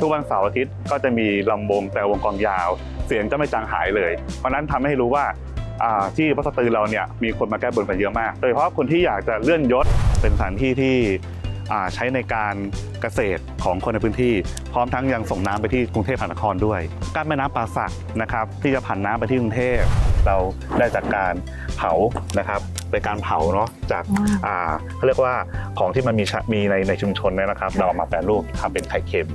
ทุกวันเสาร์อาทิตย์ก็จะมีลำวงแต่วงกลองยาว เสียงจะไม่จางหายเลย เพราะนั้นทำให้รู้ว่าที่วัดสตือเราเนี่ยมีคนมาแก้บนกันเยอะมาก โดยเฉพาะคนที่อยากจะเลื่อนยศเป็นสถานที่ที่ ใช้ในการเกษตรของคนในพื้นที่ พร้อมทั้งยังส่งน้ำไปที่กรุงเทพมหานครด้วยกั้นแม่น้ำป่าสักนะครับที่จะผ่านน้ำไปที่กรุงเทพเราได้จากการเผานะครับเป็นการเผาเนาะจากอ่าเขาเรียกว่าของที่มันมีชะมีในในชุมชนเนี่ยนะครับ เราเอามาแปรรูปทำเป็นไข่เค็ม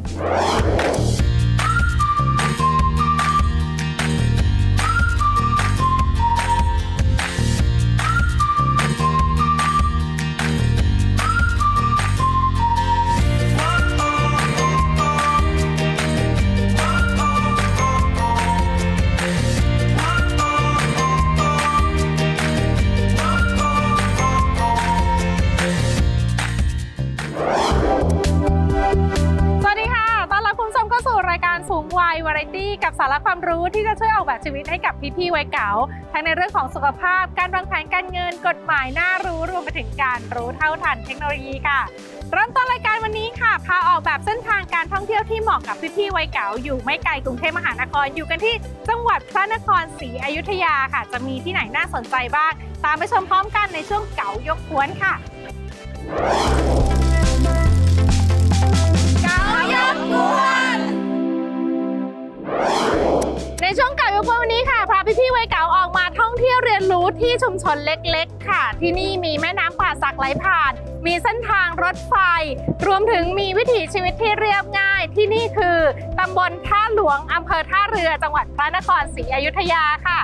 สาระความรู้ที่จะช่วยออกแบบชีวิตให้กับพี่ๆวัยเก๋าทั้งในเรื่องของสุขภาพ การวางแผนการเงิน กฎหมายน่ารู้รวมไปถึงการรู้เท่าทันเทคโนโลยีค่ะ เริ่มต้นรายการวันนี้ค่ะ พาออกแบบเส้นทางการท่องเที่ยวที่เหมาะกับพี่ๆวัยเก๋าอยู่ไม่ไกลกรุงเทพมหานครอยู่กันที่จังหวัดพระนครศรีอยุธยาค่ะ จะมีที่ไหนน่าสนใจบ้าง ตามไปชมพร้อมกันในช่วงเก๋ายกกวนค่ะเก๋ายกกวน ในช่วงเก่ายกกวนวันนี้ค่ะพาพี่ๆวัยเก๋าออกมาท่องเที่ยวเรียนรู้ที่ชุมชนเล็กๆ ค่ะ ที่นี่มีแม่น้ำป่าสักไหลผ่าน มีเส้นทางรถไฟ รวมถึงมีวิถีชีวิตที่เรียบง่าย ที่นี่คือตำบลท่าหลวงอำเภอท่าเรือจังหวัดพระนครศรีอยุธยาค่ะ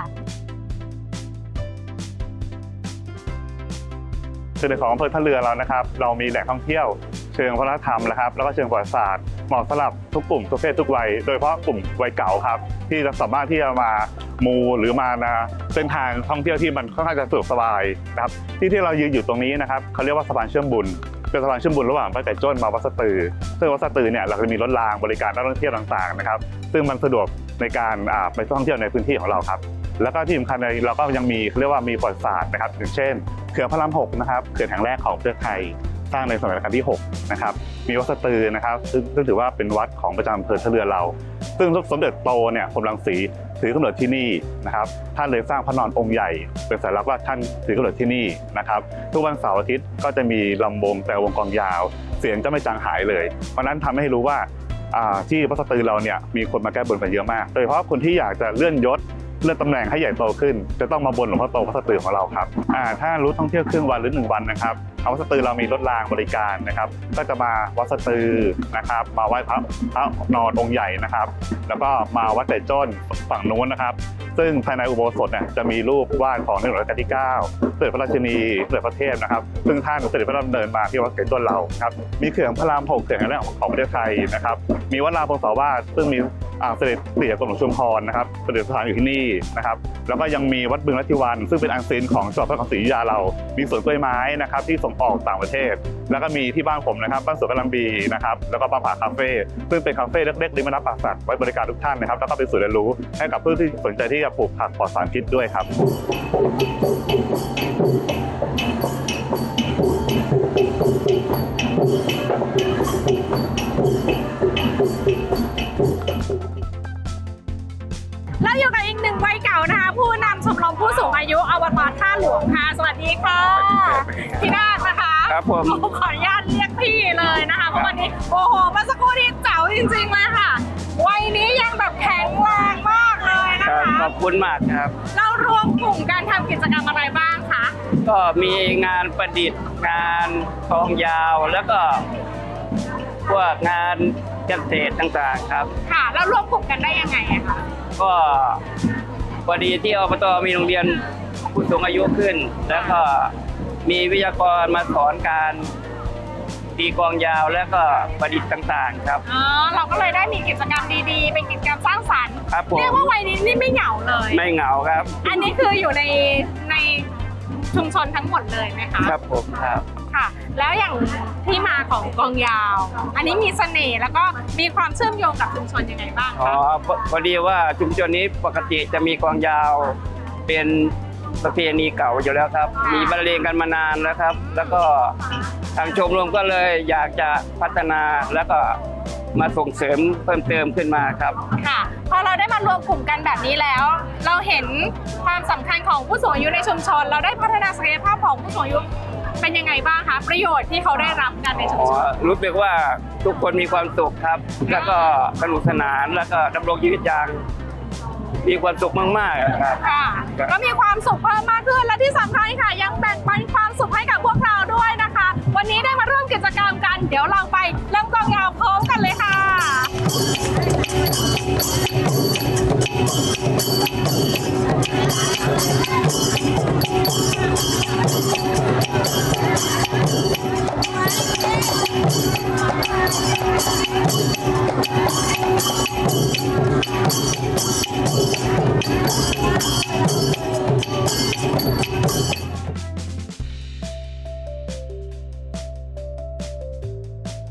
คือในของอำเภอท่าเรือเรานะครับ เรามีแหล่งท่องเที่ยว เชิงวัฒนธรรมนะครับ แล้วก็เชิงประวัติศาสตร์ เหมาะสำหรับทุกกลุ่มทุกเพศทุกวัย โดยเฉพาะกลุ่มวัยเก่าครับ ที่จะสามารถที่จะมามูหรือมานะเส้นทางท่องเที่ยวที่มันค่อนข้างจะสะดวกสบายนะครับที่ที่เรายืนอยู่ตรงนี้นะครับเขาเรียกว่าสะพานเชื่อมบุญเป็นสะพานเชื่อมบุญระหว่างพระไก่จ้นมาวัดสตือ ซึ่งวัดสตือเนี่ยเราจะมีรถรางบริการนักท่องเที่ยวต่างๆนะครับ ซึ่งมันสะดวกในการไปท่องเที่ยวในพื้นที่ของเราครับ แล้วก็ที่สำคัญเราก็ยังมีเขาเรียกว่ามีประวัติศาสตร์นะครับอย่างเช่นเขื่อนพระรามหกนะครับเขื่อนแห่งแรกของประเทศไทย สร้างในสมัยรัชกาลที่6นะครับมีวัดสตือนะครับซึ่งถือว่าเป็นวัดของประจำอำเภอท่าเรือเรา ซึ่งสมเด็จโตเนี่ยผมรังสีถือกำเนิดที่นี่นะครับท่านเลยสร้างพระนอนองค์ใหญ่ เป็นสัญลักษณ์ว่าท่านถือกำเนิดที่นี่นะครับทุกวันเสาร์อาทิตย์ก็จะมีลำวงแต่วงกลองยาว เสียงจะไม่จางหายเลย เพราะนั้นทำให้รู้ว่าที่วัดสตือเราเนี่ยมีคนมาแก้บนกันเยอะมาก โดยเฉพาะคนที่อยากจะเลื่อนยศเลื่อนตำแหน่งให้ใหญ่โตขึ้น จะต้องมาบนหลวงพ่อโตพระสตือของเราครับถ้ารู้ท่องเที่ยวครึ่งวันหรือหนึ่งวันนะครับ เอาวัดสตือเรามีรถรางบริการนะครับ ก็จะมาวัดสตือนะครับ มาไหว้พระพระนอนองค์ใหญ่นะครับ แล้วก็มาวัดไก่จ้นฝั่งนู้นนะครับ ซึ่งภายในอุโบสถเนี่ยจะมีรูปวาดของในหลวงรัชกาลที่9เสด็จพระราชินีเสด็จพระเทพนะครับ ซึ่งท่านเสด็จพระดำเนินมาที่วัดไก่จ้นเราครับมีเขื่อนพระรามหกเขื่อนแห่งแรกของประเทศไทยนะครับ มีวัดรามพงศาวาสซึ่งมีอ่าเสด็จเตี่ยกรมหลวงชุมพรนะครับเสด็จสถานอยู่ที่นี่นะครับ แล้วก็ยังมีวัดบึงรัติวัน ซึ่งเป็นอันซีนของจังหวัดพระนครศรีอยุธยาเรา มีสวนกล้วยไม้นะครับที่ส่งออกต่างประเทศ แล้วก็มีที่บ้านผมนะครับบ้านสวนกะหลำบีนะครับแล้วก็บ้านผาคาเฟ่ซึ่งเป็นคาเฟ่เล็กๆริมแม่น้ำป่าสักไว้บริการทุกท่านนะครับแล้วก็เป็นศูนย์เรียนรู้ให้กับผู้ที่สนใจที่จะปลูกผักปลอดสารพิษด้วยครับ แล้วอยู่กับอีกหนึ่งวัยเก่านะคะ ผู้นำชมรมผู้สูงอายุอบตท่าหลวงค่ะ สวัสดีค่ะพี่นาคนะคะครับผมขออนุญาตเรียกพี่เลยนะคะเพราะวันนี้โอ้โหเมื่อสักครู่นี้เจ๋าจริงๆเลยค่ะ วัยนี้ยังแบบแข็งแรงมากเลยนะครับคะขอบคุณมากครับเรารวมกลุ่มการทำกิจกรรมอะไรบ้างคะก็มีงานประดิษฐ์งานทองยาวแล้วก็ พวกงานเกษตรต่างๆครับ ค่ะ แล้วรวมกลุ่มกันได้ยังไงอะคะก็พอดีที่อบตมีโรงเรียนผู้สูงอายุขึ้น แล้วก็มีวิทยากรมาสอนการตีกลองยาวแล้วก็ประดิษฐ์ต่างๆ ครับ อ๋อเราก็เลยได้มีกิจกรรมดีๆ เป็นกิจกรรมสร้างสรรค์ ครับผม เรียกว่าวัยนี้นี่ไม่เหงาเลย ไม่เหงาครับ อันนี้คืออยู่ในใน ชุมชนทั้งหมดเลยไหมคะครับผมครับค่ะ แล้วอย่างที่มาของกองยาว อันนี้มีเสน่ห์แล้วก็มีความเชื่อมโยงกับชุมชนยังไงบ้างอ๋อคะพอพอดีว่าชุมชนนี้ปกติจะมีกลองยาวเป็นประเพณีเก่าอยู่แล้วครับ มีบรรเลงกันมานานแล้วครับ แล้วก็ทางชมรมก็เลยอยากจะพัฒนาแล้วก็มาส่งเสริมเพิ่มเติมขึ้นมาครับ ค่ะพอเรารวมกลุ่มกันแบบนี้แล้ว เราเห็นความสำคัญของผู้สูงอายุในชุมชน เราได้พัฒนาศักยภาพของผู้สูงอายุเป็นยังไงบ้างคะประโยชน์ที่เขาได้รับกันในชุมชนรู้สึกว่าทุกคนมีความสุขครับ แล้วก็สนุกสนานแล้วก็ดำรงชีวิตอย่าง มีความสุขมากๆครับ ค่ะก็มีความสุขเพิ่มมากขึ้นและที่สำคัญค่ะ ยังแบ่งปันความสุขให้กับพวกเราด้วยนะคะ วันนี้ได้มาร่วมกิจกรรมกัน เดี๋ยวเราไปเริ่มกองยาวพร้อมกันเลยค่ะ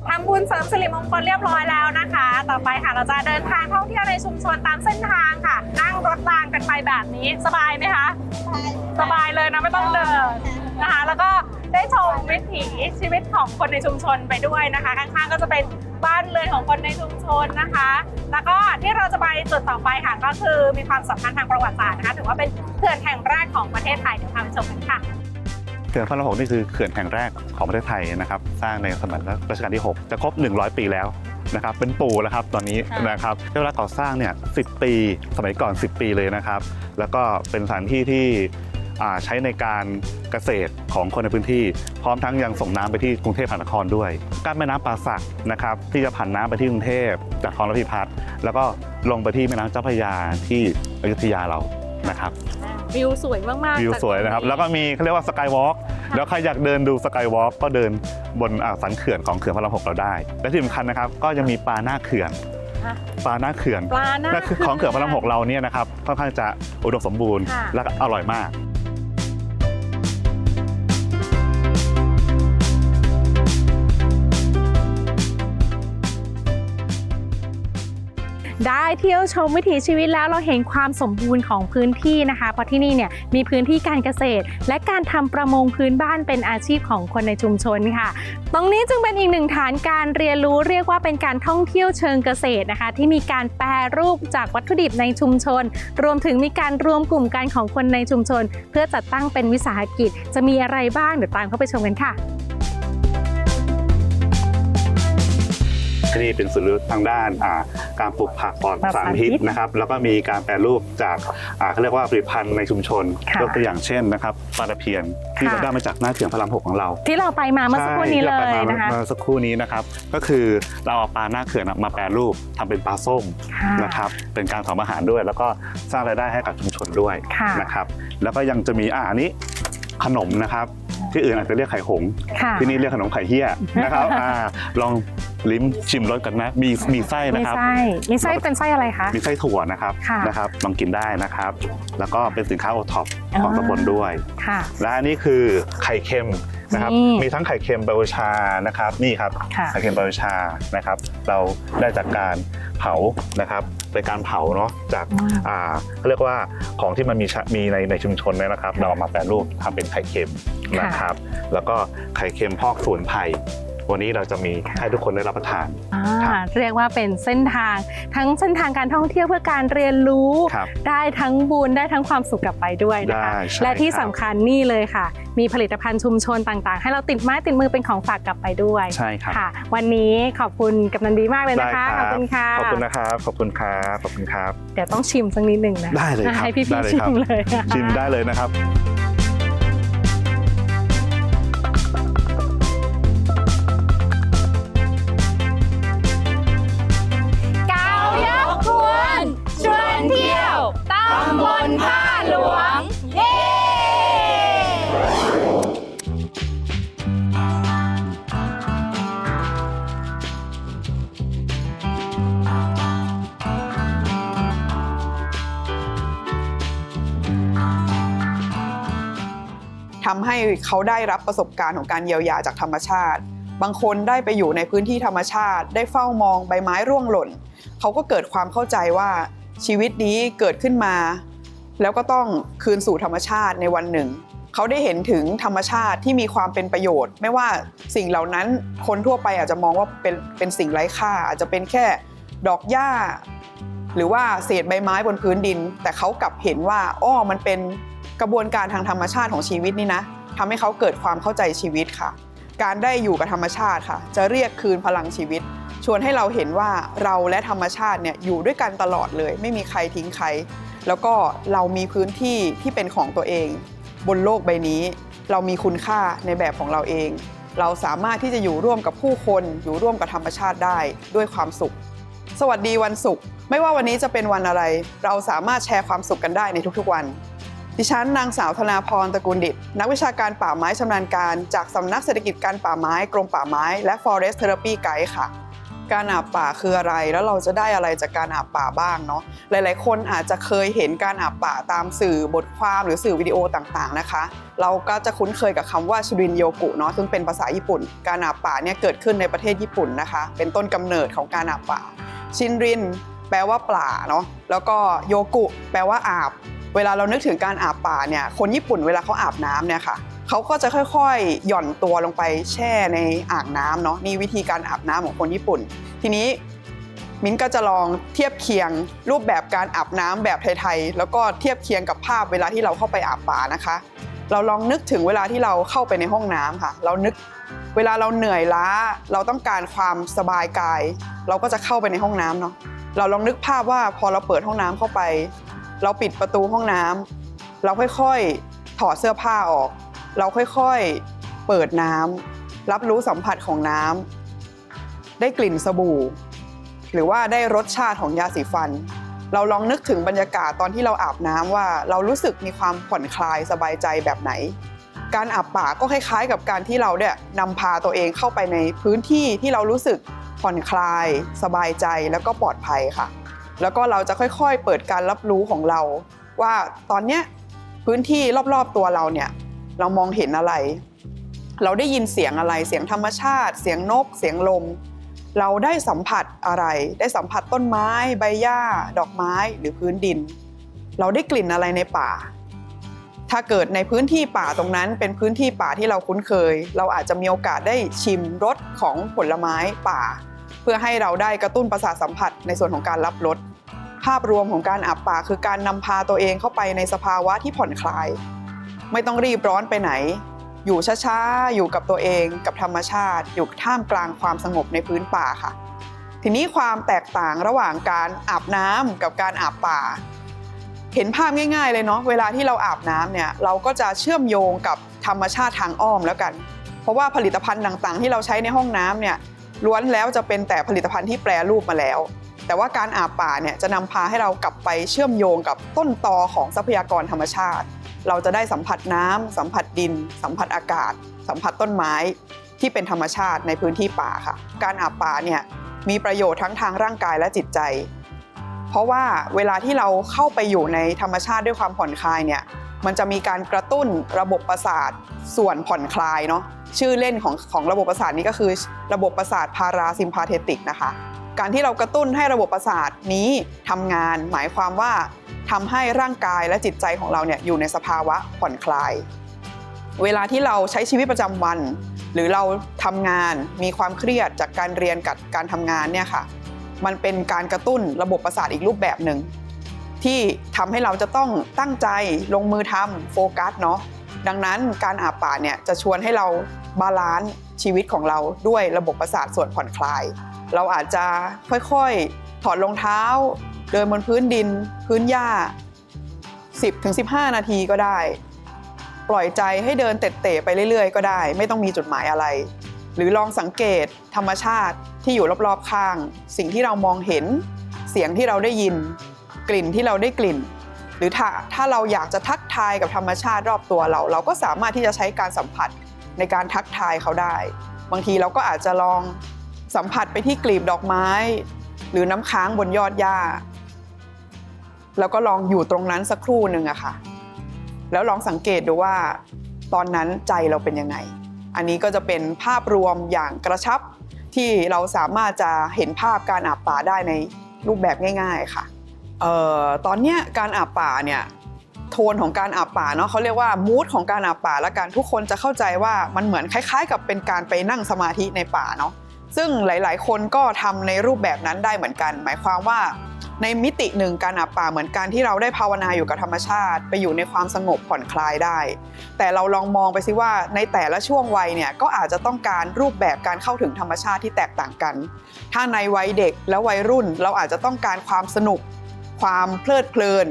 ทำบุญเสริมสิริมงคลเรียบร้อยแล้วนะคะ ต่อไปค่ะเราจะเดินทางท่องเที่ยวในชุมชนตามเส้นทางค่ะ นั่งรถรางกันไปแบบนี้สบายไหมคะ สบายเลยนะไม่ต้องเดินนะคะ แล้วก็ ได้ชมวิถีชีวิตของคนในชุมชนไปด้วยนะคะ ข้างๆก็จะเป็นบ้านเรือนของคนในชุมชนนะคะ แล้วก็ที่เราจะไปจุดต่อไปค่ะก็คือมีความสำคัญทางประวัติศาสตร์นะคะถือว่าเป็นเขื่อนแห่งแรกของประเทศไทยเดี๋ยวพาไปชมกันค่ะเขื่อนพระรามหกนี่คือเขื่อนแห่งแรกของประเทศไทยนะครับ สร้างในสมัยรัชกาลที่ 6 จะครบ 100 ปีแล้วนะครับเป็นปู่แล้วครับตอนนี้ค่ะนะครับใช้เวลาก่อสร้างเนี่ย10ปี สมัยก่อน 10 ปีเลยนะครับ แล้วก็เป็นสถานที่ที่อ่า ใช้ในการเกษตรของคนในพื้นที่ พร้อมทั้งยังส่งน้ำไปที่กรุงเทพมหานครด้วยกั้นแม่น้ำป่าสักนะครับที่จะผ่านน้ำไปที่กรุงเทพจากคลองระพีพัฒน์แล้วก็ลงไปที่แม่น้ำเจ้าพระยาที่อยุธยาเรานะครับวิวสวยมากๆวิวจากสวยนะครับตงแล้วก็มีเขาเรียกว่าสกายวอล์กแล้วใครอยากเดินดูสกายวอล์กก็เดินบนอ่าสันเขื่อนของเขื่อนพระรามหกเราได้ และที่สำคัญนะครับ ก็ยังมีปลาหน้าเขื่อนฮะปลาหน้าเขื่อนปลาหน้าและคือของเขื่อนพระรามหกเราเนี่ยนะครับค่อนข้างจะอุดมสมบูรณ์ค่ะและก็อร่อยมาก ได้เที่ยวชมวิถีชีวิตแล้วเราเห็นความสมบูรณ์ของพื้นที่นะคะเพราะที่นี่เนี่ยมีพื้นที่การเกษตร และการทำประมงพื้นบ้านเป็นอาชีพของคนในชุมชนค่ะ ตรงนี้จึงเป็นอีกหนึ่งฐานการเรียนรู้เรียกว่าเป็นการท่องเที่ยวเชิงเกษตรนะคะ ที่มีการแปรรูปจากวัตถุดิบในชุมชน รวมถึงมีการรวมกลุ่มกันของคนในชุมชน เพื่อจัดตั้งเป็นวิสาหกิจจะมีอะไรบ้างเดี๋ยวตามเข้าไปชมกันค่ะ ที่นี่เป็นศูนย์รู้ทางด้านอ่าการปลูกผักปลอดปลอดสารสารพิพิษษนะครับแล้วก็มีการแปรรูปจากอ่าเขาเรียกว่าผลิตภัณฑ์ในชุมชนค่ะยกตัวอย่างเช่นนะครับปลาตะเพียนที่ค่ะ เราได้มาจากหน้าเขื่อนพระรามหกของเรา ที่เราไปมาเมื่อสักครู่นี้เลใช่ยที่ราไปมานะคะเมื่อสักครู่นี้นะครับ ก็คือเราเอาปลาหน้าเขื่อนมาแปรรูปทำเป็นปลาส้มค่ะ นะครับ เป็นการทำอาหารด้วย แล้วก็สร้างรายได้ให้กับชุมชนด้วยค่ะ นะครับ แล้วก็ยังจะมีอ่าอันนี้ ขนมนะครับที่อื่นอาจจะเรียกไข่หงส์ค่ะ ที่นี่เรียกขนมไข่เฮี้ยนะครับ อ่าลองลิ้มชิมรสกันนะมีมีไส้มีนะครับ ไส้มีไส้เป็นไส้อะไรคะ มีไส้ถั่วนะครับค่ะนะครับลองกินได้นะครับ แล้วก็เป็นสินค้าโอท็อปของอ่า ตำบลด้วย ค่ะ และอันนี้คือไข่เค็ม นะครับนี่มีทั้งไข่เค็มใบโอชานะครับนี่ครับค่ะ ไข่เค็มใบโอชานะครับ เราได้จากการเผานะครับเป็นการเผาเนาะจากอืมอ่าเขาเรียกว่าของที่มันมีชะมีในในชุมชนเนี่ยนะครับ เราเอามาแปรรูปทำเป็นไข่เค็มนะครับ แล้วก็ไข่เค็มพอกสวนไผ่ วันนี้เราจะมีให้ทุกคนได้รับประทาน อ่าครับเรียกว่าเป็นเส้นทางทั้งเส้นทางการท่องเที่ยวเพื่อการเรียนรู้ ครับได้ทั้งบุญได้ทั้งความสุขกลับไปด้วยนะคะ ได้ใช่และที่ครับ สำคัญนี่เลยค่ะ มีผลิตภัณฑ์ชุมชนต่างๆ ให้เราติดไม้ติดมือเป็นของฝากกลับไปด้วย ใช่ครับ ค่ะ วันนี้ขอบคุณกำนันดีมากเลยได้นะคะคขรัอบคุณค่ะ ขอบคุณนะครับ ขอบคุณครับ ขอบคุณครับ เดี๋ยวต้องชิมสักนิดหนึ่งนะได้เลยครับให้พี่ได้พี่เลยชิครับ มเลยชิมได้เลยนะครับ ให้เขาได้รับประสบการณ์ของการเยียวยาจากธรรมชาติ บางคนได้ไปอยู่ในพื้นที่ธรรมชาติ ได้เฝ้ามองใบไม้ร่วงหล่น เขาก็เกิดความเข้าใจว่าชีวิตนี้เกิดขึ้นมา แล้วก็ต้องคืนสู่ธรรมชาติในวันหนึ่ง เขาได้เห็นถึงธรรมชาติที่มีความเป็นประโยชน์ ไม่ว่าสิ่งเหล่านั้นคนทั่วไปอาจจะมองว่าเป็นเป็นสิ่งไร้ค่า อาจจะเป็นแค่ดอกหญ้า หรือว่าเศษใบไม้บนพื้นดิน แต่เขากลับเห็นว่าอ้อมันเป็นกระบวนการทางธรรมชาติของชีวิตนี่นะ ทำให้เขาเกิดความเข้าใจชีวิตค่ะ การได้อยู่กับธรรมชาติค่ะ จะเรียกคืนพลังชีวิต ชวนให้เราเห็นว่าเราและธรรมชาติเนี่ยอยู่ด้วยกันตลอดเลย ไม่มีใครทิ้งใคร แล้วก็เรามีพื้นที่ที่เป็นของตัวเอง บนโลกใบนี้ เรามีคุณค่าในแบบของเราเอง เราสามารถที่จะอยู่ร่วมกับผู้คนอยู่ร่วมกับธรรมชาติได้ด้วยความสุข สวัสดีวันศุกร์ไม่ว่าวันนี้จะเป็นวันอะไร เราสามารถแชร์ความสุขกันได้ในทุกๆวัน ดิฉันนางสาวธนาพรตระกูลดิตนักวิชาการป่าไม้ชำนาญการ จากสำนักเศรษฐกิจการป่าไม้กรมป่าไม้ และ Forest Therapy Guide ค่ะ การอาบป่าคืออะไรแล้วเราจะได้อะไรจากการอาบป่าบ้างเนาะหลาย ๆ คนอาจจะเคยเห็นการอาบป่าตามสื่อบทความหรือสื่อวิดีโอต่าง ๆ นะคะ เราก็จะคุ้นเคยกับคำว่าชรินโยกุเนาะซึ่งเป็นภาษาญี่ปุ่น การอาบป่าเนี่ยเกิดขึ้นในประเทศญี่ปุ่นนะคะ เป็นต้นกำเนิดของการอาบป่า ชินริน แปลว่าป่าเนาะแล้วก็โยกุ แปลว่าอาบ เวลาเรานึกถึงการอาบป่าเนี่ยคนญี่ปุ่นเวลาเขาอาบน้ำเนี่ยค่ะเขาก็จะค่อยๆ หย่อนตัวลงไปแช่ในอ่างน้ำเนาะนี่วิธีการอาบน้ำของคนญี่ปุ่น ทีนี้มิ้นก็จะลองเทียบเคียงรูปแบบการอาบน้ำแบบไทยๆ แล้วก็เทียบเคียงกับภาพเวลาที่เราเข้าไปอาบป่านะคะ เราลองนึกถึงเวลาที่เราเข้าไปในห้องน้ำค่ะ เรานึกเวลาเราเหนื่อยล้า เราต้องการความสบายกาย เราก็จะเข้าไปในห้องน้ำเนาะ เราลองนึกภาพว่าพอเราเปิดห้องน้ำเข้าไป เราปิดประตูห้องน้ำเราค่อยๆถอดเสื้อผ้าออก เราค่อยๆเปิดน้ำรับรู้สัมผัสของน้ำได้กลิ่นสบู่ หรือว่าได้รสชาติของยาสีฟัน เราลองนึกถึงบรรยากาศตอนที่เราอาบน้ำว่าเรารู้สึกมีความผ่อนคลายสบายใจแบบไหน การอาบป่าก็คล้ายๆ กับการที่เราเนี่ยนำพาตัวเองเข้าไปในพื้นที่ที่เรารู้สึกผ่อนคลาย สบายใจแล้วก็ปลอดภัยค่ะ แล้วก็เราจะค่อยๆ เปิดการรับรู้ของเรา ว่าตอนเนี้ยพื้นที่รอบๆตัวเราเนี่ยเรามองเห็นอะไร เราได้ยินเสียงอะไรเสียงธรรมชาติ เสียงนก เสียงลม เราได้สัมผัสอะไร ได้สัมผัสต้นไม้ ใบหญ้า ดอกไม้หรือพื้นดิน เราได้กลิ่นอะไรในป่า ถ้าเกิดในพื้นที่ป่าตรงนั้น เป็นพื้นที่ป่าที่เราคุ้นเคย เราอาจจะมีโอกาสได้ชิมรสของผลไม้ป่า พื่อให้เราได้กระตุ้นประสาทสัมผัสในส่วนของการรับรสภาพรวมของการอาบป่าคือการนำพาตัวเองเข้าไปในสภาวะที่ผ่อนคลาย ไม่ต้องรีบร้อนไปไหน อยู่ช้าๆ อยู่กับตัวเองกับธรรมชาติ อยู่ท่ามกลางความสงบในพื้นป่าค่ะ ทีนี้ความแตกต่างระหว่างการอาบน้ำกับการอาบป่า เห็นภาพง่าย ๆ เลยเนาะเวลาที่เราอาบน้ำเนี่ยเราก็จะเชื่อมโยงกับธรรมชาติทางอ้อมแล้วกัน เพราะว่าผลิตภัณฑ์ต่างๆ ที่เราใช้ในห้องน้ำเนี่ย ล้วนแล้วจะเป็นแต่ผลิตภัณฑ์ที่แปรรูปมาแล้ว แต่ว่าการอาบป่าเนี่ยจะนำพาให้เรากลับไปเชื่อมโยงกับต้นตอของทรัพยากรธรรมชาติ เราจะได้สัมผัสน้ำสัมผัสดิน สัมผัสอากาศ สัมผัสต้นไม้ที่เป็นธรรมชาติในพื้นที่ป่าค่ะ การอาบป่าเนี่ยมีประโยชน์ทั้งทางร่างกายและจิตใจ เพราะว่าเวลาที่เราเข้าไปอยู่ในธรรมชาติด้วยความผ่อนคลายเนี่ยมันจะมีการกระตุ้นระบบประสาทส่วนผ่อนคลายเนาะ ชื่อเล่นของของระบบประสาทนี้ก็คือระบบประสาทพาราซิมพาเทติกนะคะ การที่เรากระตุ้นให้ระบบประสาทนี้ทำงาน หมายความว่าทำให้ร่างกายและจิตใจของเราเนี่ยอยู่ในสภาวะผ่อนคลาย เวลาที่เราใช้ชีวิตประจำวัน หรือเราทำงานมีความเครียดจากการเรียนกับการทำงานเนี่ยค่ะ มันเป็นการกระตุ้นระบบประสาทอีกรูปแบบหนึ่งที่ทำให้เราจะต้องตั้งใจลงมือทำโฟกัสเนาะ ดังนั้นการอาบป่าเนี่ยจะชวนให้เราบาลานซ์ชีวิตของเราด้วยระบบประสาทส่วนผ่อนคลาย เราอาจจะค่อยๆ ถอดรองเท้า เดินบนพื้นดิน พื้นหญ้า 10-15 นาทีก็ได้ ปล่อยใจให้เดินเตะๆไปเรื่อย ๆ ก็ได้ ไม่ต้องมีจุดหมายอะไร หรือลองสังเกตธรรมชาติที่อยู่รอบๆข้าง สิ่งที่เรามองเห็น เสียงที่เราได้ยิน กลิ่นที่เราได้กลิ่น หรือถ้าถ้าเราอยากจะทักทายกับธรรมชาติรอบตัวเรา เราก็สามารถที่จะใช้การสัมผัสในการทักทายเขาได้ บางทีเราก็อาจจะลองสัมผัสไปที่กลีบดอกไม้ หรือน้ำค้างบนยอดหญ้า แล้วก็ลองอยู่ตรงนั้นสักครู่หนึ่งอะค่ะ แล้วลองสังเกตดูว่า ตอนนั้นใจเราเป็นยังไง อันนี้ก็จะเป็นภาพรวมอย่างกระชับที่เราสามารถจะเห็นภาพการอาบป่าได้ในรูปแบบง่าย ๆ ค่ะ เอ่อตอนเนี้ยการอาบป่าเนี่ยโทนของการอาบป่าเนาะเขาเรียกว่ามูดของการอาบป่าและกันทุกคนจะเข้าใจว่ามันเหมือนคล้าย ๆ กับเป็นการไปนั่งสมาธิในป่าเนาะซึ่งหลายๆ คนก็ทำในรูปแบบนั้นได้เหมือนกัน หมายความว่าในมิติหนึ่งการอาบป่าเหมือนการที่เราได้ภาวนาอยู่กับธรรมชาติ ไปอยู่ในความสงบผ่อนคลายได้ แต่เราลองมองไปซิว่าในแต่ละช่วงวัยเนี่ยก็อาจจะต้องการรูปแบบการเข้าถึงธรรมชาติที่แตกต่างกัน ถ้าในวัยเด็กและวัยรุ่นเราอาจจะต้องการความสนุก ความเพลิดเพลิน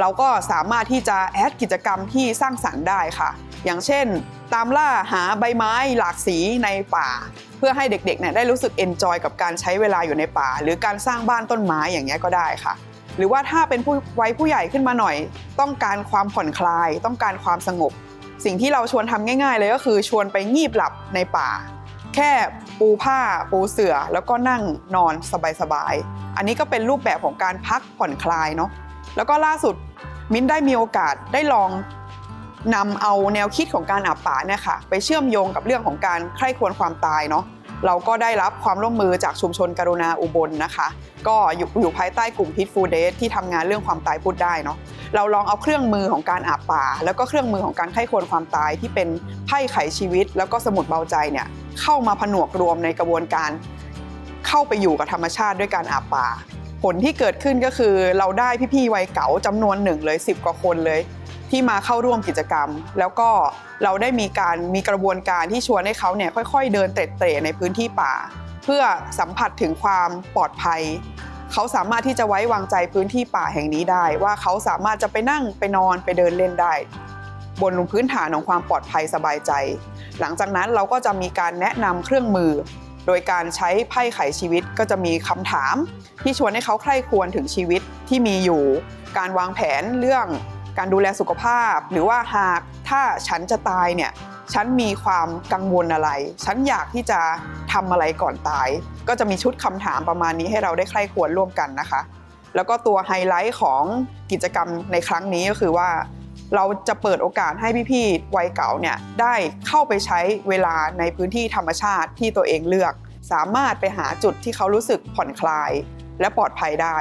เราก็สามารถที่จะแอดกิจกรรมที่สร้างสรรค์ได้ค่ะ อย่างเช่น ตามล่าหาใบไม้หลากสีในป่า เพื่อให้เด็กๆเนี่ยได้รู้สึกเอนจอยกับการใช้เวลาอยู่ในป่า หรือการสร้างบ้านต้นไม้อย่างเงี้ยก็ได้ค่ะ หรือว่าถ้าเป็นผู้วัยผู้ใหญ่ขึ้นมาหน่อย ต้องการความผ่อนคลาย ต้องการความสงบ สิ่งที่เราชวนทำง่าย ๆ เลยก็คือชวนไปงีบหลับในป่า แค่ปูผ้าปูเสื่อแล้วก็นั่งนอนสบายๆ อันนี้ก็เป็นรูปแบบของการพักผ่อนคลายเนาะแล้วก็ล่าสุดมิ้นได้มีโอกาสได้ลองนำเอาแนวคิดของการอาบป่าเนี่ยค่ะไปเชื่อมโยงกับเรื่องของการใคร่ควรความตายเนาะเราก็ได้รับความร่วมมือจากชุมชนกรุณาอุบลนะคะ ก็อยู่อยู่ภายใต้กลุ่มพิทฟูเดทที่ทำงานเรื่องความตายพูดได้เนาะเราลองเอาเครื่องมือของการอาบป่า แล้วก็เครื่องมือของการไข้ควรความตายที่เป็นไพ่ไขชีวิต แล้วก็สมุดเบาใจเนี่ย เข้ามาผนวกรวมในกระบวนการ เข้าไปอยู่กับธรรมชาติด้วยการอาบป่า ผลที่เกิดขึ้นก็คือเราได้พี่ๆวัยเก๋าจำนวนหนึ่งเลย 10 กว่าคนเลย ที่มาเข้าร่วมกิจกรรม แล้วก็เราได้มีการมีกระบวนการที่ชวนให้เขาเนี่ยค่อย ๆ เดินเตร่ในพื้นที่ป่า เพื่อสัมผัสถึงความปลอดภัยเขาสามารถที่จะไว้วางใจพื้นที่ป่าแห่งนี้ได้ ว่าเขาสามารถจะไปนั่งไปนอนไปเดินเล่นได้ บนพื้นฐานของความปลอดภัยสบายใจ หลังจากนั้นเราก็จะมีการแนะนำเครื่องมือ โดยการใช้ไพ่ไขชีวิตก็จะมีคำถาม ที่ชวนให้เขาใคร่ควญถึงชีวิตที่มีอยู่ การวางแผนเรื่องการดูแลสุขภาพ หรือว่าหากถ้าฉันจะตายเนี่ยฉันมีความกังวลอะไร ฉันอยากที่จะทำอะไรก่อนตาย ก็จะมีชุดคำถามประมาณนี้ให้เราได้ใคร่ควญร่วมกันนะคะ แล้วก็ตัวไฮไลท์ของกิจกรรมในครั้งนี้ก็คือว่า เราจะเปิดโอกาสให้พี่ๆวัยเก่าเนี่ยได้เข้าไปใช้เวลาในพื้นที่ธรรมชาติที่ตัวเองเลือก สามารถไปหาจุดที่เขารู้สึกผ่อนคลาย และปลอดภัยได้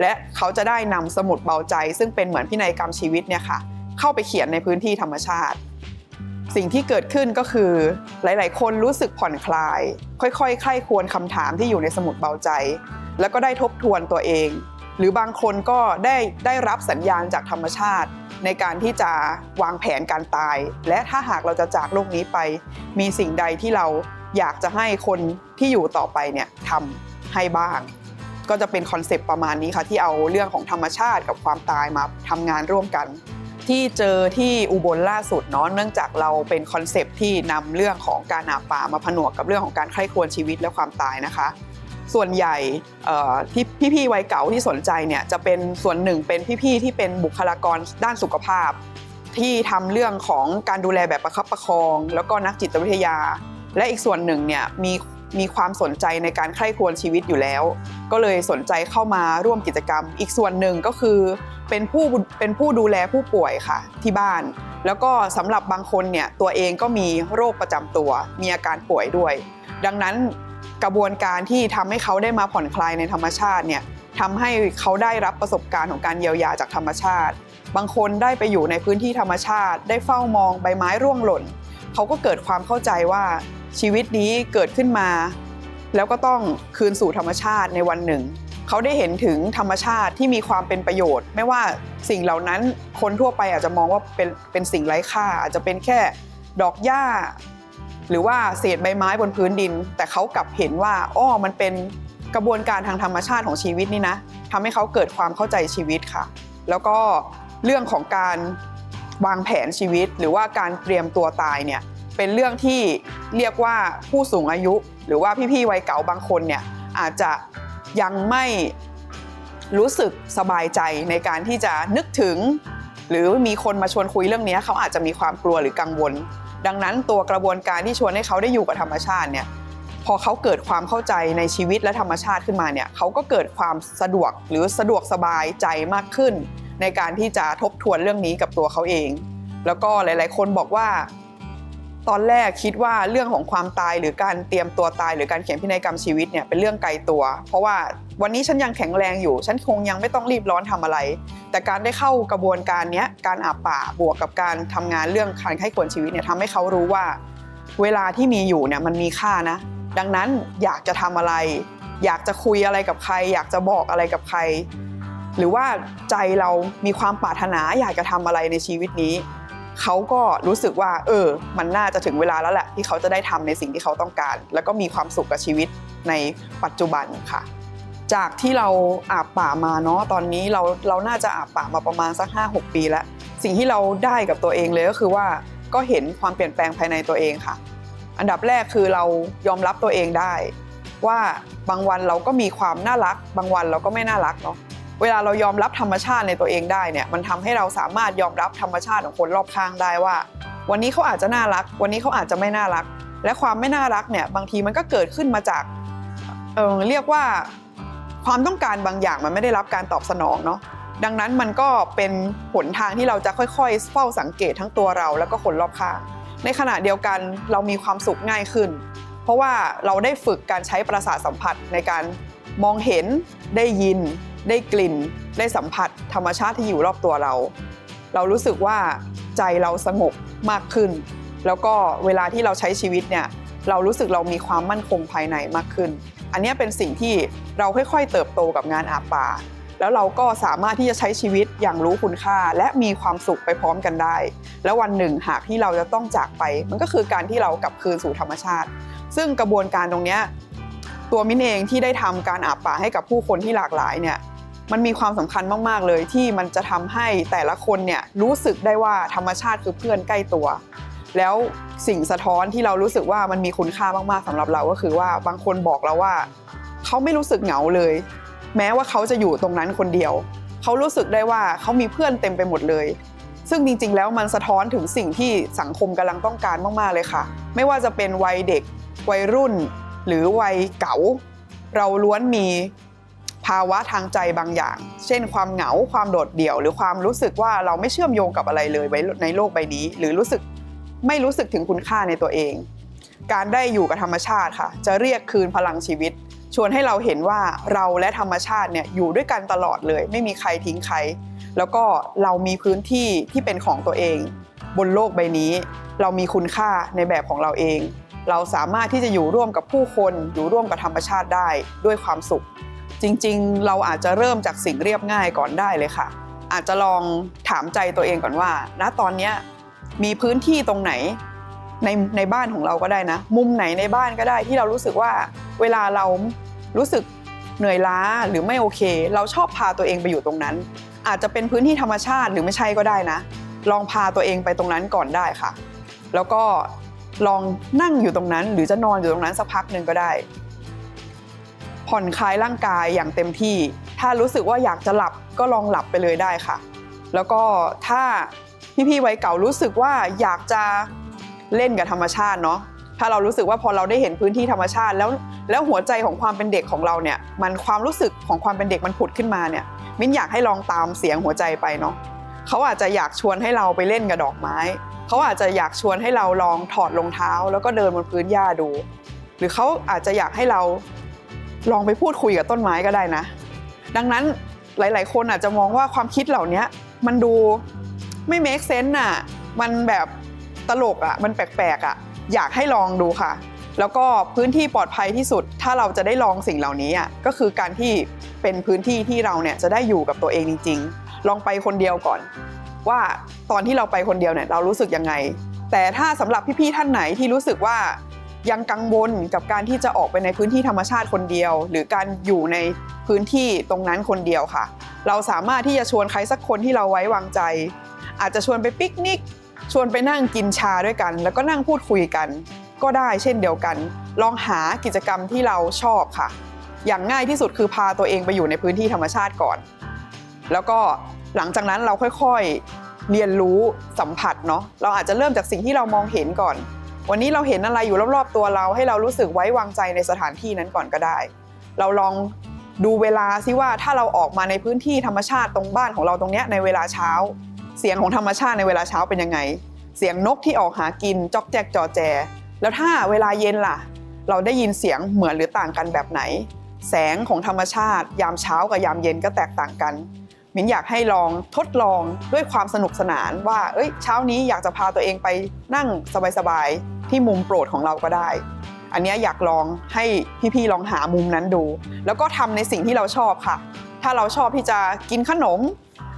และเขาจะได้นำสมุดเบาใจ ซึ่งเป็นเหมือนพินัยกรรมชีวิตเนี่ยค่ะเข้าไปเขียนในพื้นที่ธรรมชาติ สิ่งที่เกิดขึ้นก็คือหลาย ๆ คนรู้สึกผ่อนคลาย ค่อยๆใคร่ควญคำถามที่อยู่ในสมุดเบาใจ แล้วก็ได้ทบทวนตัวเอง หรือบางคนก็ได้ได้รับสัญญาณจากธรรมชาติ ในการที่จะวางแผนการตาย และถ้าหากเราจะจากโลกนี้ไป มีสิ่งใดที่เราอยากจะให้คนที่อยู่ต่อไปเนี่ยทำให้บ้าง ก็จะเป็นคอนเซปต์ประมาณนี้ค่ะที่เอาเรื่องของธรรมชาติกับความตายมาทำงานร่วมกัน ที่เจอที่อุบลล่าสุดเนาะเนื่องจากเราเป็นคอนเซปต์ที่นำเรื่องของการอาป่ามาผนวกกับเรื่องของการใคร่ครวญชีวิตและความตายนะคะ ส่วนใหญ่ที่พี่ๆวัยเก่าที่สนใจเนี่ยจะเป็นส่วนหนึ่งเป็นพี่ๆที่เป็นบุคลากรด้านสุขภาพ ที่ทำเรื่องของการดูแลแบบประคับประคอง แล้วก็นักจิตวิทยา และอีกส่วนหนึ่งเนี่ยมีมีความสนใจในการใคร่ครวญชีวิตอยู่แล้ว ก็เลยสนใจเข้ามาร่วมกิจกรรม อีกส่วนหนึ่งก็คือเป็นผู้เป็นผู้ดูแลผู้ป่วยค่ะที่บ้าน แล้วก็สำหรับบางคนเนี่ยตัวเองก็มีโรคประจำตัว มีอาการป่วยด้วย ดังนั้น กระบวนการที่ทำให้เขาได้มาผ่อนคลายในธรรมชาติเนี่ยทำให้เขาได้รับประสบการณ์ของการเยียวยาจากธรรมชาติ บางคนได้ไปอยู่ในพื้นที่ธรรมชาติ ได้เฝ้ามองใบไม้ร่วงหล่น เขาก็เกิดความเข้าใจว่าชีวิตนี้เกิดขึ้นมา แล้วก็ต้องคืนสู่ธรรมชาติในวันหนึ่ง เขาได้เห็นถึงธรรมชาติที่มีความเป็นประโยชน์ ไม่ว่าสิ่งเหล่านั้นคนทั่วไปอาจจะมองว่าเป็นเป็นสิ่งไร้ค่าอาจจะเป็นแค่ดอกหญ้า หรือว่าเศษใบไม้บนพื้นดิน แต่เขากลับเห็นว่าอ้อมันเป็นกระบวนการทางธรรมชาติของชีวิตนี่นะทำให้เขาเกิดความเข้าใจชีวิตค่ะ แล้วก็เรื่องของการวางแผนชีวิต หรือว่าการเตรียมตัวตายเนี่ยเป็นเรื่องที่เรียกว่าผู้สูงอายุ หรือว่าพี่ๆวัยเก่าบางคนเนี่ยอาจจะยังไม่รู้สึกสบายใจในการที่จะนึกถึง หรือมีคนมาชวนคุยเรื่องนี้เขาอาจจะมีความกลัวหรือกังวล ดังนั้นตัวกระบวนการที่ชวนให้เขาได้อยู่กับธรรมชาติเนี่ยพอเขาเกิดความเข้าใจในชีวิตและธรรมชาติขึ้นมาเนี่ยเขาก็เกิดความสะดวกหรือสะดวกสบายใจมากขึ้น ในการที่จะทบทวนเรื่องนี้กับตัวเขาเอง แล้วก็หลาย ๆ คนบอกว่า ตอนแรกคิดว่าเรื่องของความตายหรือการเตรียมตัวตายหรือการเขียนพินัยกรรมชีวิตเนี่ยเป็นเรื่องไกลตัว เพราะว่าวันนี้ฉันยังแข็งแรงอยู่ ฉันคงยังไม่ต้องรีบร้อนทำอะไร แต่การได้เข้ากระบวนการนี้การอาบป่าบวกกับการทำงานเรื่องการไข้ควรชีวิตเนี่ยทำให้เขารู้ว่า เวลาที่มีอยู่เนี่ยมันมีค่านะ ดังนั้นอยากจะทำอะไร อยากจะคุยอะไรกับใคร อยากจะบอกอะไรกับใคร หรือว่าใจเรามีความปรารถนาอยากจะทำอะไรในชีวิตนี้ เขาก็รู้สึกว่า เออ มันน่าจะถึงเวลาแล้วแหละที่เขาจะได้ทำในสิ่งที่เขาต้องการ แล้วก็มีความสุขกับชีวิตในปัจจุบันค่ะ จากที่เราอาบป่ามาเนาะตอนนี้เราเราน่าจะอาบป่ามาประมาณสัก 5 6 ปีแล้ว สิ่งที่เราได้กับตัวเองเลยก็คือว่าก็เห็นความเปลี่ยนแปลงภายในตัวเองค่ะ อันดับแรกคือเรายอมรับตัวเองได้ ว่าบางวันเราก็มีความน่ารัก บางวันเราก็ไม่น่ารักเนาะ เวลาเรายอมรับธรรมชาติในตัวเองได้เนี่ยมันทำให้เราสามารถยอมรับธรรมชาติของคนรอบข้างได้ว่า วันนี้เขาอาจจะน่ารัก วันนี้เขาอาจจะไม่น่ารัก และความไม่น่ารักเนี่ยบางทีมันก็เกิดขึ้นมาจากเออเรียกว่าความต้องการบางอย่างมันไม่ได้รับการตอบสนองเนาะดังนั้นมันก็เป็นหนทางที่เราจะค่อยๆ เฝ้าสังเกตทั้งตัวเราแล้วก็คนรอบข้าง ในขณะเดียวกันเรามีความสุขง่ายขึ้น เพราะว่าเราได้ฝึกการใช้ประสาทสัมผัสในการมองเห็นได้ยิน ได้กลิ่น ได้สัมผัสธรรมชาติที่อยู่รอบตัวเรา เรารู้สึกว่าใจเราสงบมากขึ้น แล้วก็เวลาที่เราใช้ชีวิตเนี่ยเรารู้สึกเรามีความมั่นคงภายในมากขึ้น อันนี้เป็นสิ่งที่เราค่อยๆ เติบโตกับงานอาป่า แล้วเราก็สามารถที่จะใช้ชีวิตอย่างรู้คุณค่า และมีความสุขไปพร้อมกันได้ แล้ววันหนึ่งหากที่เราจะต้องจากไป มันก็คือการที่เรากลับคืนสู่ธรรมชาติ ซึ่งกระบวนการตรงนี้ ตัวมิ้นเองที่ได้ทำการอาบป่าให้กับผู้คนที่หลากหลายเนี่ยมันมีความสำคัญมากๆเลยที่มันจะทำให้แต่ละคนเนี่ยรู้สึกได้ว่าธรรมชาติคือเพื่อนใกล้ตัว แล้วสิ่งสะท้อนที่เรารู้สึกว่ามันมีคุณค่ามากๆสำหรับเราก็คือว่าบางคนบอกเราว่า เขาไม่รู้สึกเหงาเลย แม้ว่าเขาจะอยู่ตรงนั้นคนเดียว เขารู้สึกได้ว่าเขามีเพื่อนเต็มไปหมดเลย ซึ่งจริงๆ แล้วมันสะท้อนถึงสิ่งที่สังคมกำลังต้องการมากๆเลยค่ะ ไม่ว่าจะเป็นวัยเด็กวัยรุ่น หรือวัยเก๋าเราล้วนมีภาวะทางใจบางอย่าง เช่น ความเหงา ความโดดเดี่ยว หรือความรู้สึกว่าเราไม่เชื่อมโยงกับอะไรเลยไว้ในโลกใบนี้ หรือรู้สึกไม่รู้สึกถึงคุณค่าในตัวเอง การได้อยู่กับธรรมชาติค่ะ จะเรียกคืนพลังชีวิต ชวนให้เราเห็นว่าเราและธรรมชาติเนี่ยอยู่ด้วยกันตลอดเลย ไม่มีใครทิ้งใคร แล้วก็เรามีพื้นที่ที่เป็นของตัวเอง บนโลกใบนี้ เรามีคุณค่าในแบบของเราเอง เราสามารถที่จะอยู่ร่วมกับผู้คนอยู่ร่วมกับธรรมชาติได้ด้วยความสุข จริงๆ เราอาจจะเริ่มจากสิ่งเรียบง่ายก่อนได้เลยค่ะ อาจจะลองถามใจตัวเองก่อนว่า ณตอนนี้มีพื้นที่ตรงไหนในในบ้านของเราก็ได้นะ มุมไหนในบ้านก็ได้ที่เรารู้สึกว่าเวลาเรารู้สึกเหนื่อยล้าหรือไม่โอเค เราชอบพาตัวเองไปอยู่ตรงนั้น อาจจะเป็นพื้นที่ธรรมชาติหรือไม่ใช่ก็ได้นะ ลองพาตัวเองไปตรงนั้นก่อนได้ค่ะ แล้วก็ ลองนั่งอยู่ตรงนั้น หรือจะนอนอยู่ตรงนั้นสักพักหนึ่งก็ได้ ผ่อนคลายร่างกายอย่างเต็มที่ ถ้ารู้สึกว่าอยากจะหลับก็ลองหลับไปเลยได้ค่ะ แล้วก็ถ้าพี่ๆวัยเก่ารู้สึกว่าอยากจะเล่นกับธรรมชาติเนาะถ้าเรารู้สึกว่าพอเราได้เห็นพื้นที่ธรรมชาติ แล้วแล้วหัวใจของความเป็นเด็กของเราเนี่ยมันความรู้สึกของความเป็นเด็กมันผุดขึ้นมาเนี่ย มิ้นอยากให้ลองตามเสียงหัวใจไปเนาะ เขาอาจจะอยากชวนให้เราไปเล่นกับดอกไม้ เขาอาจจะอยากชวนให้เราลองถอดรองเท้า แล้วก็เดินบนพื้นหญ้าดู หรือเขาอาจจะอยากให้เราลองไปพูดคุยกับต้นไม้ก็ได้นะ ดังนั้นหลาย ๆ คนอาจจะมองว่าความคิดเหล่านี้มันดูไม่ make sense น่ะ มันแบบตลกอะ มันแปลกๆอะ อยากให้ลองดูค่ะ แล้วก็พื้นที่ปลอดภัยที่สุด ถ้าเราจะได้ลองสิ่งเหล่านี้อะ ก็คือการที่เป็นพื้นที่ที่เราเนี่ยจะได้อยู่กับตัวเองจริง ๆ ลองไปคนเดียวก่อน ว่าตอนที่เราไปคนเดียวเนี่ยเรารู้สึกยังไง แต่ถ้าสำหรับพี่ๆท่านไหนที่รู้สึกว่ายังกังวลกับการที่จะออกไปในพื้นที่ธรรมชาติคนเดียว หรือการอยู่ในพื้นที่ตรงนั้นคนเดียวค่ะ เราสามารถที่จะชวนใครสักคนที่เราไว้วางใจ อาจจะชวนไปปิกนิก ชวนไปนั่งกินชาด้วยกัน แล้วก็นั่งพูดคุยกัน ก็ได้เช่นเดียวกัน ลองหากิจกรรมที่เราชอบค่ะ อย่างง่ายที่สุดคือพาตัวเองไปอยู่ในพื้นที่ธรรมชาติก่อน แล้วก็หลังจากนั้นเราค่อยๆเรียนรู้สัมผัสเนาะเราอาจจะเริ่มจากสิ่งที่เรามองเห็นก่อน วันนี้เราเห็นอะไรอยู่รอบๆตัวเราให้เรารู้สึกไว้วางใจในสถานที่นั้นก่อนก็ได้ เราลองดูเวลาซิว่าถ้าเราออกมาในพื้นที่ธรรมชาติตรงบ้านของเราตรงเนี้ยในเวลาเช้า เสียงของธรรมชาติในเวลาเช้าเป็นยังไง เสียงนกที่ออกหากินจอกแจกจอแจ แล้วถ้าเวลาเย็นล่ะ เราได้ยินเสียงเหมือนหรือต่างกันแบบไหน แสงของธรรมชาติ ยามเช้ากับยามเย็นก็แตกต่างกัน มินอยากให้ลองทดลองด้วยความสนุกสนานว่า เอ้ย เช้านี้อยากจะพาตัวเองไปนั่งสบายๆ ที่มุมโปรดของเราก็ได้ อันนี้อยากลองให้พี่ๆลองหามุมนั้นดู แล้วก็ทำในสิ่งที่เราชอบค่ะ ถ้าเราชอบที่จะกินขนม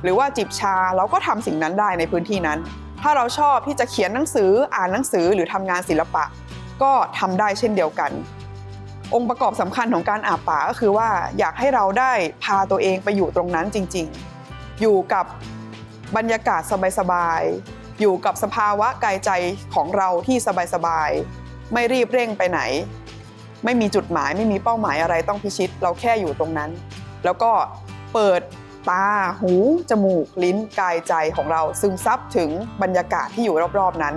หรือว่าจิบชาเราก็ทำสิ่งนั้นได้ในพื้นที่นั้น ถ้าเราชอบที่จะเขียนหนังสืออ่านหนังสือหรือทำงานศิลปะ ก็ทำได้เช่นเดียวกัน องค์ประกอบสำคัญของการอาบป่าก็คือว่าอยากให้เราได้พาตัวเองไปอยู่ตรงนั้นจริงๆ อยู่กับบรรยากาศสบายๆ อยู่กับสภาวะกายใจของเราที่สบายๆ ไม่รีบเร่งไปไหน ไม่มีจุดหมายไม่มีเป้าหมายอะไรต้องพิชิต เราแค่อยู่ตรงนั้น แล้วก็เปิดตา หู จมูก ลิ้น กายใจของเราซึมซับถึงบรรยากาศที่อยู่รอบๆนั้น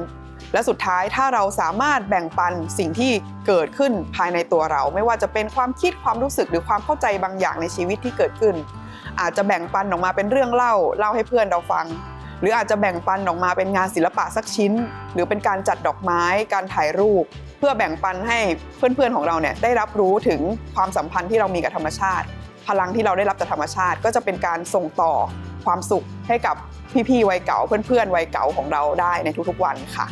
และสุดท้ายถ้าเราสามารถแบ่งปันสิ่งที่เกิดขึ้นภายในตัวเรา ไม่ว่าจะเป็นความคิดความรู้สึกหรือความเข้าใจบางอย่างในชีวิตที่เกิดขึ้น อาจจะแบ่งปันออกมาเป็นเรื่องเล่าเล่าให้เพื่อนเราฟัง หรืออาจจะแบ่งปันออกมาเป็นงานศิลปะสักชิ้น หรือเป็นการจัดดอกไม้ การถ่ายรูป เพื่อแบ่งปันให้เพื่อนๆของเราเนี่ยได้รับรู้ถึงความสัมพันธ์ที่เรามีกับธรรมชาติ พลังที่เราได้รับจากธรรมชาติก็จะเป็นการส่งต่อ ความสุขให้กับพี่ๆวัยเก่าเพื่อนๆวัยเก่าของเราได้ในทุกๆวันค่ะ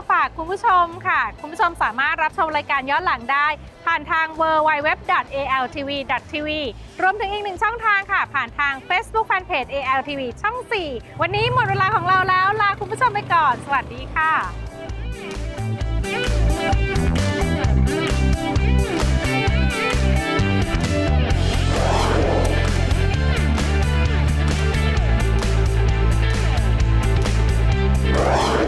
าฝากคุณผู้ชมค่ะ คุณผู้ชมสามารถรับชมรายการย้อนหลังได้ ผ่านทาง www.altv.tv รวมถึงอีกหนึ่งช่องทางค่ะ ผ่านทาง Facebook Fanpage ALTV ช่อง 4 วันนี้หมดเวลาของเราแล้ว ลาคุณผู้ชมไปก่อน สวัสดีค่ะ